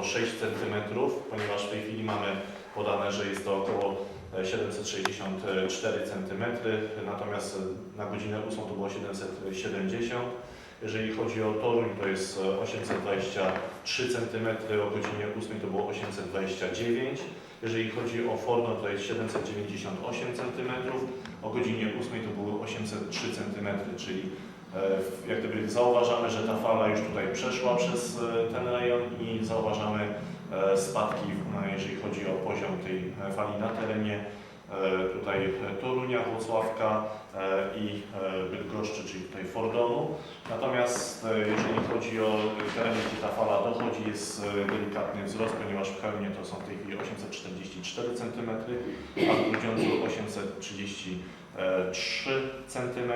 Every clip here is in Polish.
o 6 cm, ponieważ w tej chwili mamy podane, że jest to około e, 764 cm, natomiast na godzinę 8 to było 770 jeżeli chodzi o Toruń, to jest e, 823 cm, o godzinie 8 to było 829 jeżeli chodzi o Forno, to jest 798 cm, o godzinie 8 to były 803 cm, czyli jak gdyby zauważamy, że ta fala już tutaj przeszła przez e, ten rejon i zauważamy e, spadki, jeżeli chodzi o poziom tej e, fali na terenie e, tutaj e, Torunia, Włocławka e, i e, Bydgoszczy, czyli tutaj Fordonu. Natomiast e, jeżeli chodzi o tereny, gdzie ta fala dochodzi, jest e, delikatny wzrost, ponieważ w Chełmie to są w tej chwili 844 cm, a w Grudziądzu 833 cm.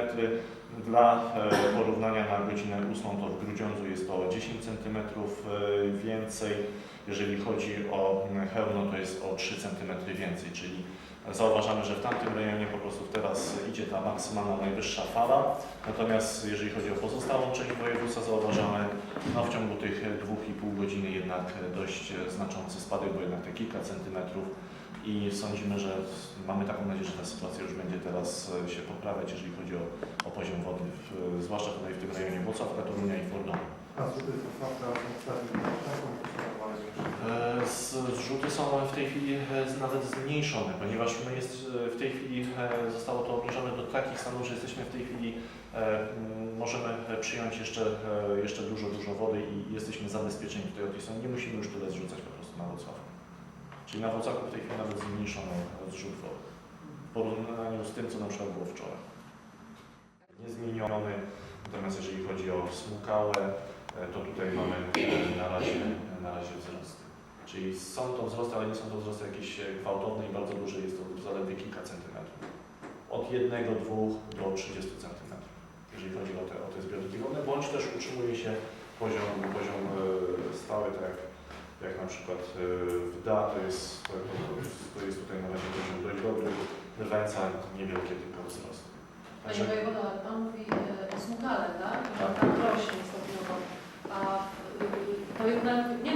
Dla e, porównania na godzinę 8 to w Grudziądzu jest to o 10 cm więcej. Jeżeli chodzi o Chełmno to jest o 3 cm więcej, czyli zauważamy, że w tamtym rejonie po prostu teraz idzie ta maksymalna najwyższa fala. Natomiast jeżeli chodzi o pozostałą część województwa, zauważamy no, w ciągu tych 2,5 godziny jednak dość znaczący spadek, bo jednak te kilka centymetrów i sądzimy, że mamy taką nadzieję, że ta sytuacja już będzie teraz się poprawiać, jeżeli chodzi o, o poziom wody, w, zwłaszcza tutaj w tym rejonie. Włocławka, Torunia i Fordonu. A zrzuty E, są w tej chwili e, nawet zmniejszone, ponieważ my jest, e, w tej chwili e, zostało to obniżone do takich stanów, że jesteśmy w tej chwili, e, możemy e, przyjąć jeszcze, e, jeszcze dużo, dużo wody i jesteśmy zabezpieczeni od tej strony. Nie musimy już tyle zrzucać po prostu na Wrocław. Czyli na Wrocławku w tej chwili nawet zmniejszono e, zrzut wody w porównaniu z tym, co na przykład było wczoraj. Niezmieniony, natomiast jeżeli chodzi o Smukałę, e, to tutaj mamy e, na razie, na razie wzrost. Czyli są to wzrosty, ale nie są to wzrosty jakieś e, gwałtowne i bardzo duże, jest to zaledwie kilka centymetrów. Od 1, 2 do 30 centymetrów, jeżeli chodzi o te, o te zbiorniki wodne, bądź też utrzymuje się poziom, poziom e, stały, tak jak, jak na przykład e, w DA, to jest, to, jest tutaj na razie poziom dość dobry, w Węca niewielkie tylko wzrosty. Panie Także wojewodo, ale Pan mówi o smukale, tak? Tak. tam rośnie stopniowo. A y, to jednak nie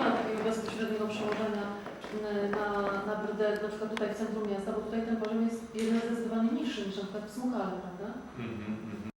na, na brdę, na przykład tutaj w centrum miasta, bo tutaj ten poziom jest jeden zdecydowanie niższy niż na przykład w smukale, prawda? Mhm, mhm.